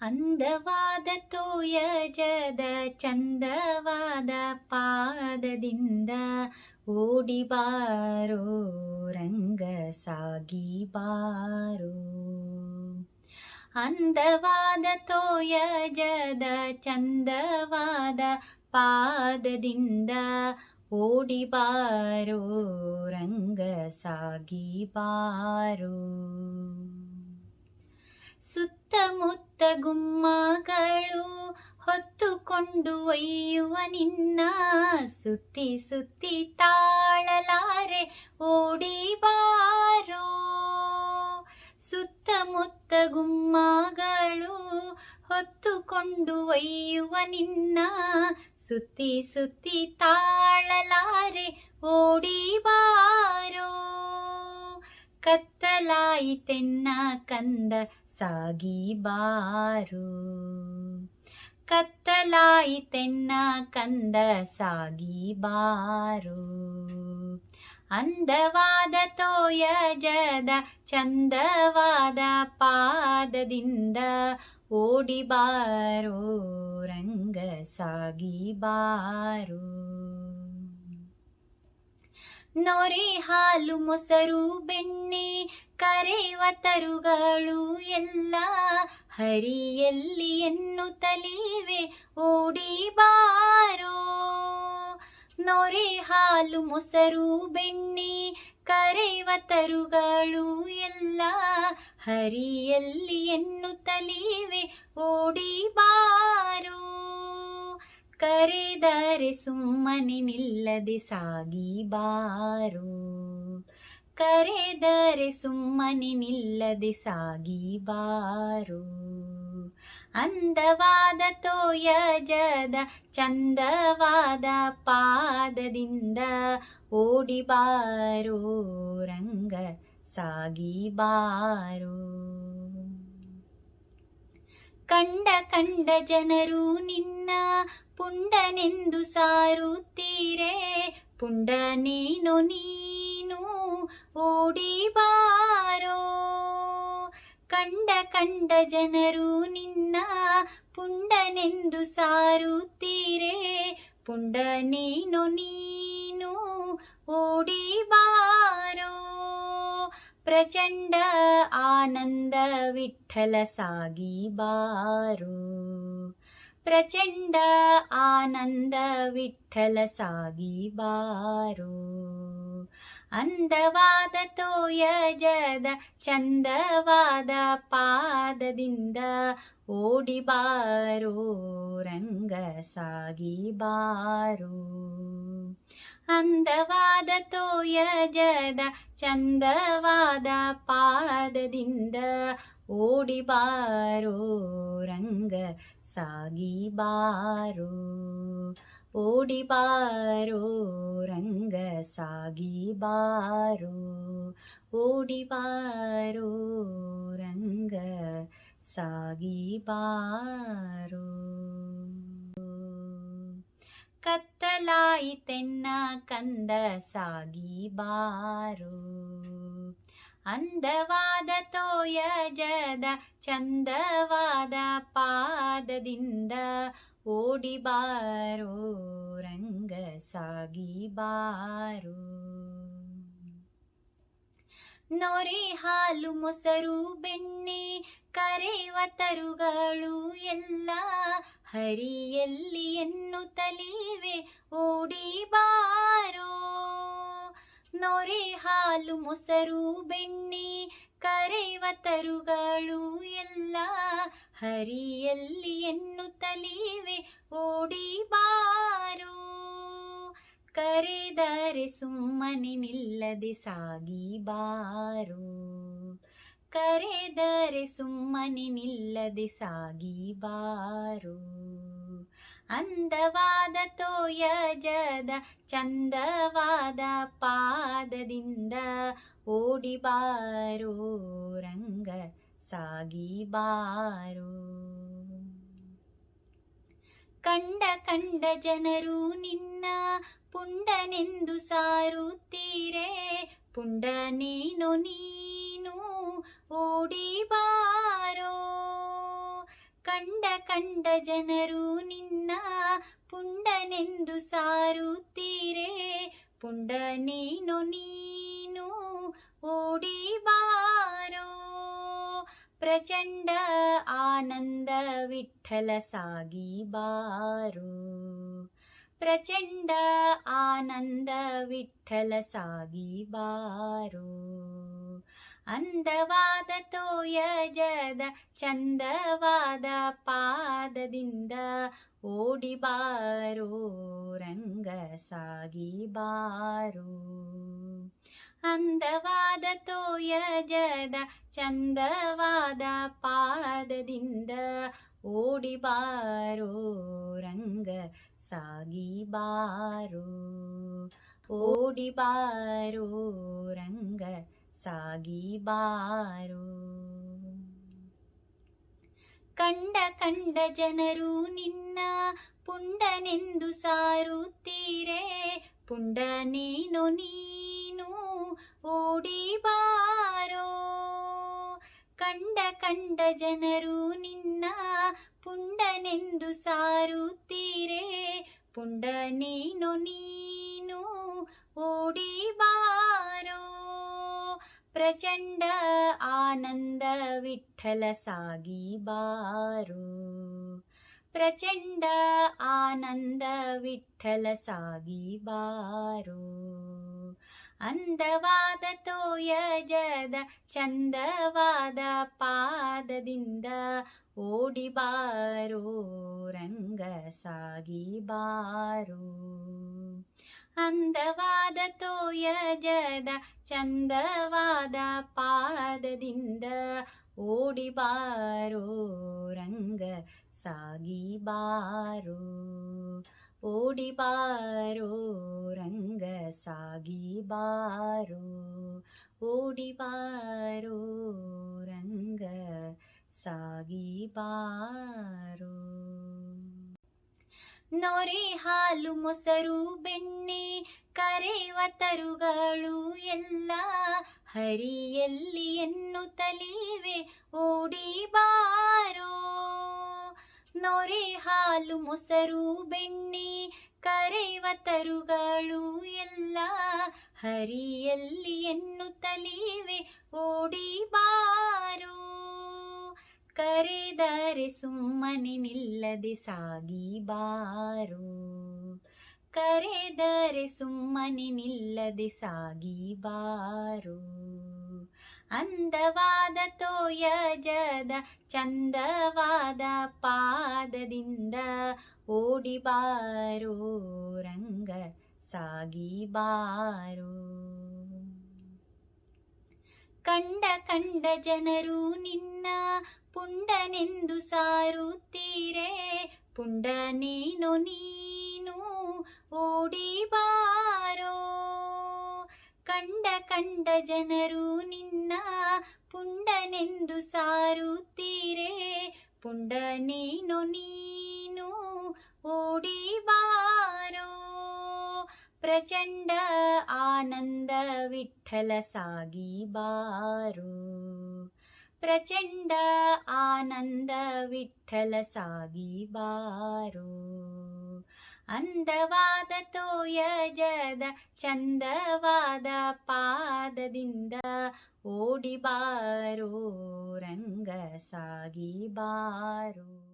ಅಂದವಾದ ತೋಯಜದ ಚಂದವಾದ ಪಾದದಿಂದ ಓಡಿ ಬಾರೋ ರಂಗ ಸಾಗಿ ಬಾರೋ. ಅಂದವಾದ ತೋಯಜದ ಚಂದವಾದ ಪಾದದಿಂದ ಓಡಿ ಬಾರೋ ರಂಗ ಸಾಗಿ ಬಾರೋ. ಸುತ್ತಮುತ್ತ ಗುಮ್ಮಗಳು ಹೊತ್ತುಕೊಂಡು ಒಯ್ಯುವ ನಿನ್ನ ಸುತ್ತಿ ಸುತ್ತಿ ತಾಳಲಾರೆ ಓಡಿ ಬಾರೋ. ಸುತ್ತಮುತ್ತ ಗುಮ್ಮಗಳು ಹೊತ್ತುಕೊಂಡು ಒಯ್ಯುವ ನಿನ್ನ ಸುತ್ತಿ ಸುತ್ತಿ ತಾಳಲಾರೆ ಓಡಿ ಬಾರೋ. ಕತ್ತಲಾಯಿತೆನ್ನ ಕಂದ ಸಾಗಿ ಬಾರು ಕತ್ತಲಾಯಿತೆನ್ನ ಕಂದ ಸಾಗಿ ಬಾರು ಅಂದವಾದ ತೋಯಜದ ಚಂದವಾದ ಪಾದದಿಂದ ಓಡಿ ಬಾರೋ ರಂಗ ಸಾಗಿ ಬಾರೋ ನೊರೆ ಹಾಲು ಮೊಸರು, ಬೆಣ್ಣೆ, ಕರೆವ ತರುಗಳು ಎಲ್ಲ ಹರಿಯಲ್ಲಿ ಎನ್ನುತ್ತಲಿವೆ. ಓಡಿ ಬಾರೋ. ನೊರೆ ಹಾಲು ಮೊಸರು, ಬೆಣ್ಣೆ, ಕರೆವ ತರುಗಳು ಎಲ್ಲ ಹರಿಯಲ್ಲಿ ಎನ್ನುತ್ತಲಿವೆ. ಓಡಿ ಬಾರೋ. ಕರೆದರೆ ಸುಮ್ಮನೆ ನಿಲ್ಲದೆ ಸಾಗಿ ಬಾರು. ಕರೆದರೆ ಸುಮ್ಮನೆ ನಿಲ್ಲದೆ ಸಾಗಿ ಬಾರು. ಅಂದವಾದ ತೋಯಜದ, ಚಂದವಾದ ಪಾದದಿಂದ ಓಡಿ ಬಾರೋ. ರಂಗ ಸಾಗಿ ಬಾರು. ಕಂಡ ಕಂಡ ಜನರು ನಿನ್ನ ಪುಂಡನೆಂದು ಸಾರುತ್ತೀರೆ? ಪುಂಡನೇನು ನೀನು ಓಡಿ ಬಾರೋ? ಕಂಡ ಕಂಡ ಜನರು ನಿನ್ನ ಪುಂಡನೆಂದು ಸಾರುತ್ತೀರೆ? ಪುಂಡನೇನು ನೀನು ಓಡಿ ಬಾರೋ? ಪ್ರಚಂಡ ಆನಂದ ವಿಠಲ ಸಾಗಿ ಬಾರೋ? ಪ್ರಚಂಡ ಆನಂದ ವಿಠಲ ಸಾಗಿ ಬಾರೋ. ಅಂದವಾದ ತೋಯಜದ ಚಂದವಾದ ಪಾದದಿಂದ ಓಡಿ ಬಾರೋ, ರಂಗ ಸಾಗಿ ಬಾರೋ. ಅಂದವಾದ ತೋಯಜದ ಚಂದವಾದ ಪಾದದಿಂದ ಓಡಿ ಬಾರೋ, ರಂಗ ಸಾಗಿ ಬಾರೋ ಓಡಿ ಬಾರೋ ರಂಗ ಸಾಗಿ ಬಾರೋ ಓಡಿ ಬಾರೋ ರಂಗ ಸಾಗಿ ಬಾರೋ ಕತ್ತಲಾಯಿತೆನ್ನ ಕಂದ ಸಾಗಿ ಬಾರೋ ಅಂದವಾದ ತೋಯಜದ ಚಂದವಾದ ಪಾದದಿಂದ ಓಡಿ ಬಾರೋ, ರಂಗ ಸಾಗಿ ಬಾರೋ. ನೊರೆ ಹಾಲು ಮೊಸರು ಬೆಣ್ಣೆ ಕರೆವ ತರುಗಳು ಎಲ್ಲ ಹರಿಯಲ್ಲಿ ಎನ್ನುತ್ತಲಿವೆ, ಓಡಿ ಬಾರೋ. ನೊರೆ ಹಾಲು ಮೊಸರು, ಬೆಣ್ಣೆ ಕರೆಯುವ ತರುಗಳು ಎಲ್ಲ ಹರಿಯಲ್ಲಿ ಎನ್ನುತ್ತಲಿವೆ. ಓಡಿ ಬಾರು, ಕರೆದರೆ ಸುಮ್ಮನೆ ನಿಲ್ಲದೆ ಸಾಗಿ ಬಾರು. ಕರೆದರೆ ಸುಮ್ಮನೆ ನಿಲ್ಲದೆ ಸಾಗಿ ಬಾರೋ. ಅಂದವಾದ ತೋಯಜದ, ಚಂದವಾದ ಪಾದದಿಂದ ಓಡಿ ಬಾರೋ ರಂಗ ಸಾಗಿ ಬಾರೋ. ಕಂಡ ಕಂಡ ಜನರು ನಿನ್ನ ಪುಂಡನೆಂದು ಸಾರುತ್ತೀರೆ, ಪುಂಡನೇನು ನೀನು ಓಡಿ ಬಾರೋ ಕಂಡ ಕಂಡ ಜನರು ನಿನ್ನ ಪುಂಡನೆಂದು ಸಾರುತ್ತೀರೆ. ಪುಂಡ ನೀನು ನೀನು ಓಡಿ ಬಾರೋ ಪ್ರಚಂಡ ಆನಂದ ವಿಠಲ ಸಾಗಿ ಬಾರೋ. ಪ್ರಚಂಡ ಆನಂದ ವಿಠಲ ಸಾಗಿ ಬಾರೋ. ಅಂದವಾದ ತೋಯಜದ ಚಂದವಾದ ಪಾದದಿಂದ ಓಡಿ ಬಾರೋ ರಂಗ ಸಾಗಿ ಬಾರೋ ಅಂದವಾದ ತೋಯಜದ ಚಂದವಾದ ಪಾದದಿಂದ ಓಡಿ ಬಾರೋ ರಂಗ ಸಾಗಿ ಬಾರೋ ಓಡಿ ಬಾರೋ ರಂಗ ಸಾಗಿ ಬಾರೋ ಕಂಡ ಕಂಡ ಜನರು ನಿನ್ನ ಪುಂಡನೆಂದು ಸಾರುತ್ತೀರೆ. ಪುಂಡನೇನು ನೀನು ಓಡಿಬಾರೋ. ಓಡಿ ಬಾರೋ ಕಂಡ ಕಂಡ ಜನರು ನಿನ್ನ ಪುಂಡನೆಂದು ಸಾರುತ್ತೀರೆ. ಪುಂಡನೇನು ನೀನು ನೀನು ಓಡಿ ಬಾರೋ ಪ್ರಚಂಡ ಆನಂದ ವಿಠಲ ಸಾಗಿ ಬಾರು. ಪ್ರಚಂಡ ಆನಂದ ವಿಠಲ ಸಾಗಿ ಬಾರು. ಅಂದವಾದ ತೋಯಜದ ಚಂದವಾದ ಪಾದದಿಂದ ಓಡಿ ಬಾರೋ, ರಂಗ ಸಾಗಿ ಬಾರೋ. ಅಂದವಾದ ತೋಯಜದ ಚಂದವಾದ ಪಾದದಿಂದ ಓಡಿ ಬಾರೋ ರಂಗ ಸಾಗಿ ಬಾರೋ ಓಡಿ ಬಾರೋ ರಂಗ ಸಾಗಿ ಬಾರೋ ಓಡಿ ಬಾರೋ ರಂಗ ಸಾಗಿ ಬಾರೋ ನೊರೆ ಹಾಲು ಮೊಸರು, ಬೆಣ್ಣೆ, ಕರೆವ ತರುಗಳು ಎಲ್ಲ ಹರಿಯಲ್ಲಿ ಎನ್ನುತ್ತಲಿವೆ. ಓಡಿ ಬಾರೋ. ನೊರೆ ಹಾಲು ಮೊಸರು, ಬೆಣ್ಣೆ, ಕರೆವ ತರುಗಳು ಎಲ್ಲ ಹರಿಯಲ್ಲಿ ಎನ್ನುತ್ತಲಿವೆ. ಓಡಿ ಬಾರೋ ಕರೆದರೆ ಸುಮ್ಮನೆ ನಿಲ್ಲದೆ ಸಾಗಿ ಬಾರು. ಕರೆದರೆ ಸುಮ್ಮನೆ ನಿಲ್ಲದೆ ಸಾಗಿ ಬಾರು. ಅಂದವಾದ ತೋಯಜದ ಚಂದವಾದ ಪಾದದಿಂದ ಓಡಿ ಬಾರೋ. ರಂಗ ಸಾಗಿ ಬಾರೋ. ಕಂಡ ಕಂಡ ಜನರು ನಿನ್ನ ಪುಂಡನೆಂದು ಸಾರುತ್ತೀರೆ. ಪುಂಡನೇನೋ ನೀನು ಓಡಿಬಾರೋ. ಓಡಿ ಬಾರೋ ಕಂಡ ಕಂಡ ಜನರು ನಿನ್ನ ಪುಂಡನೆಂದು ಸಾರುತ್ತೀರೆ. ಪುಂಡನೇನೋ ನೀನು ಓಡಿಬಾರ. ಓಡಿ ಬಾರೋ ಪ್ರಚಂಡ ಆನಂದ ವಿಠಲ ಸಾಗಿ ಬಾರು. ಪ್ರಚಂಡ ಆನಂದ ವಿಠಲ ಸಾಗಿ ಬಾರು. ಅಂದವಾದ ತೋಯಜದ ಚಂದವಾದ ಪಾದದಿಂದ ಓಡಿ ಬಾರೋ. ರಂಗ ಸಾಗಿ ಬಾರೋ.